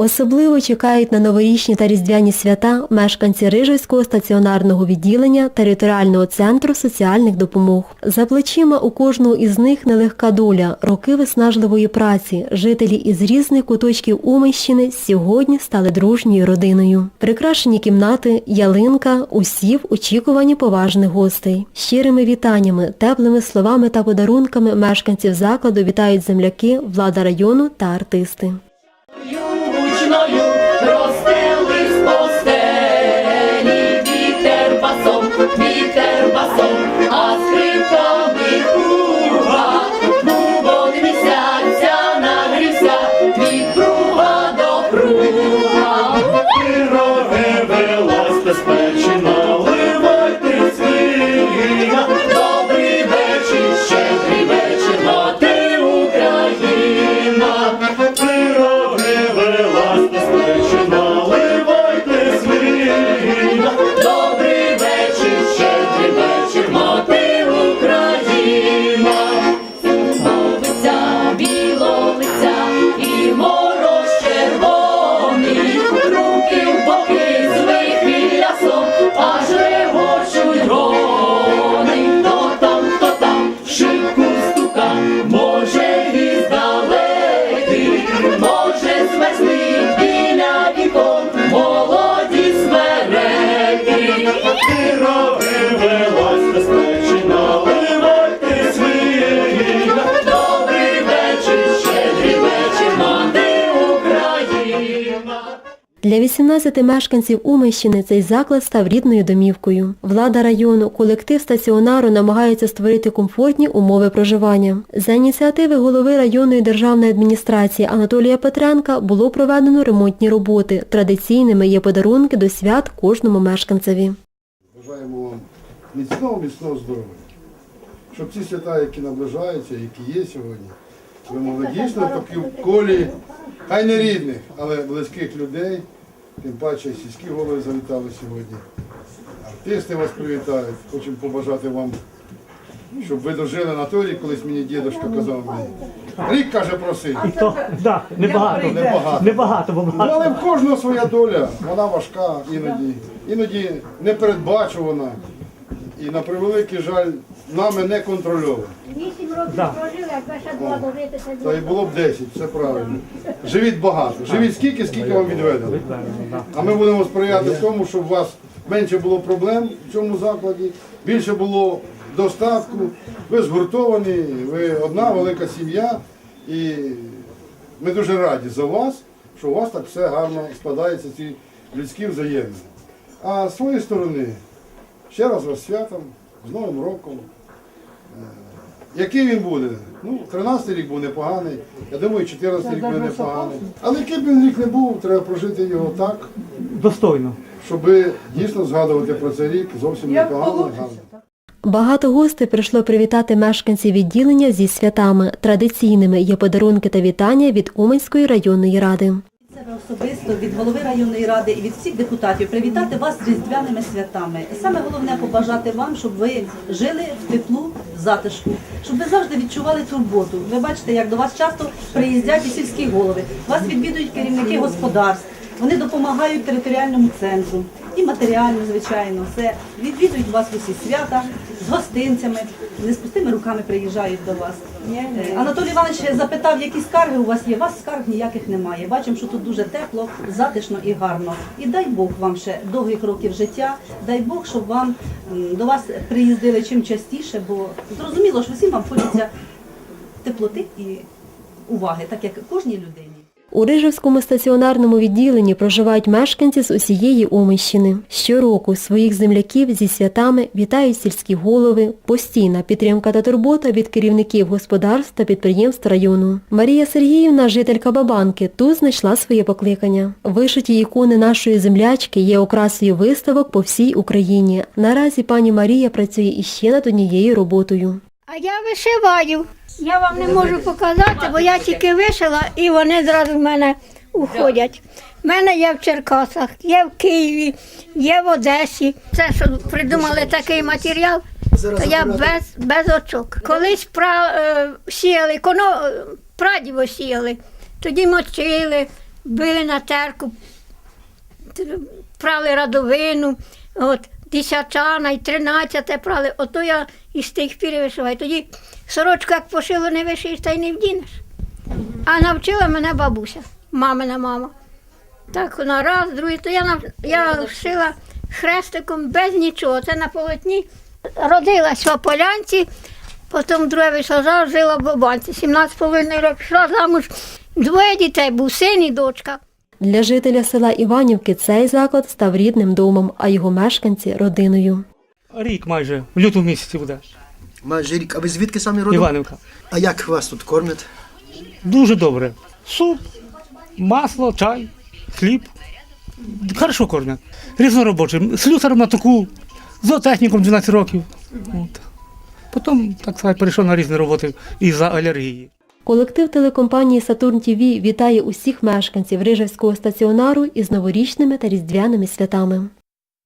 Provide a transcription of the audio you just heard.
Особливо чекають на новорічні та різдвяні свята мешканці Рижівського стаціонарного відділення територіального центру соціальних допомог. За плечима у кожного із них нелегка доля, роки виснажливої праці. Жителі із різних куточків Умищини сьогодні стали дружньою родиною. Прикрашені кімнати, ялинка, усі в очікуванні поважних гостей. Щирими вітаннями, теплими словами та подарунками мешканців закладу вітають земляки, влада району та артисти. know you Для 18 мешканців Умищини цей заклад став рідною домівкою. Влада району, колектив стаціонару намагаються створити комфортні умови проживання. За ініціативи голови районної державної адміністрації Анатолія Петренка було проведено ремонтні роботи. Традиційними є подарунки до свят кожному мешканцеві. Бажаємо вам міцного, міцного здоров'я. Щоб ці свята, які наближаються, які є сьогодні, ви могли дійсно такі в колі, хай не рідних, але близьких людей, тим паче сільські голови завітали сьогодні. Артисти вас привітають. Хочемо побажати вам, щоб ви дожили на той рік, колись мені дідусь казав мені. Рік каже просив. І то, да, небагато. Небагато. Небагато, бо Ну, багато. але в кожного своя доля, вона важка іноді, іноді непередбачувана. І на превеликий жаль, нами не контрольована. Років Да. прожили, якби ще була дожитися. Та й було б 10, все правильно. Живіть багато. Живіть скільки, скільки вам відведено. Да. А ми будемо сприяти тому, щоб у вас менше було проблем в цьому закладі, більше було достатку. Ви згуртовані, ви одна велика сім'я. І ми дуже раді за вас, що у вас так все гарно складається, ці людські взаємини. А з своєї сторони, ще раз вас святом, з Новим роком. Який він буде? Ну, 13 рік був непоганий, я думаю, 14 рік буде непоганий. Але який б він рік не був, треба прожити його так, Достойно. щоб дійсно згадувати про цей рік зовсім непогано. Багато гостей прийшло привітати мешканців відділення зі святами. Традиційними є подарунки та вітання від Уманської районної ради. Себе особисто від голови районної ради і від всіх депутатів привітати вас з різдвяними святами. Саме головне побажати вам, щоб ви жили в теплу, затишку, щоб ви завжди відчували турботу. Ви бачите, як до вас часто приїздять і сільські голови. Вас відвідують керівники господарств. Вони допомагають територіальному центру і матеріально, звичайно, все відвідують вас усі свята з гостинцями, не з пустими руками приїжджають до вас. Анатолій Іванович запитав, які скарги у вас є. У вас скарг ніяких немає. Бачимо, що тут дуже тепло, затишно і гарно. І дай Бог вам ще довгих років життя. Дай Бог, щоб вам до вас приїздили чим частіше, бо зрозуміло, що всім вам хочеться теплоти і уваги, так як кожній людині. У Рижівському стаціонарному відділенні проживають мешканці з усієї Умищини. Щороку своїх земляків зі святами вітають сільські голови, постійна підтримка та турбота від керівників господарств та підприємств району. Марія Сергіївна, жителька Бабанки, тут знайшла своє покликання. Вишиті ікони нашої землячки є окрасою виставок по всій Україні. Наразі пані Марія працює іще над однією роботою. А я вишиваю. Я вам не можу показати, бо я тільки вишила і вони зразу в мене уходять. У мене є в Черкасах, є в Києві, є в Одесі. Це що придумали такий матеріал, то я без, без очок. Колись пра, е, сіяли, коно, прадіво сіяли, тоді мочили, били на терку, прали радовину, от, десятчана і тринадцяте прали. Ото я із тих пір вишиваю. Тоді сорочку як пошило не вишиєш, та й не вдінеш. А навчила мене бабуся, мамина мама. Так вона раз, другий, то я, нав- я шила хрестиком без нічого. Це на полотні. Родилась в Ополянці, потім друге вийшла жила в Бабанці. 17,5 років пішла замуж. Двоє дітей, був син і дочка. Для жителя села Іванівки цей заклад став рідним домом, а його мешканці родиною. Рік майже, в лютому місяці буде. Майже рік. А ви звідки самі родом? Іванівка. А як вас тут кормять? Дуже добре. Суп, масло, чай, хліб. Хорошо кормять. Різноробочим. Слюсарем на таку, зоотехніком 12 років. От. Потім, так сказати, перейшов на різні роботи із-за алергії. Колектив телекомпанії Сатурн Тіві вітає усіх мешканців Рижевського стаціонару із новорічними та різдвяними святами.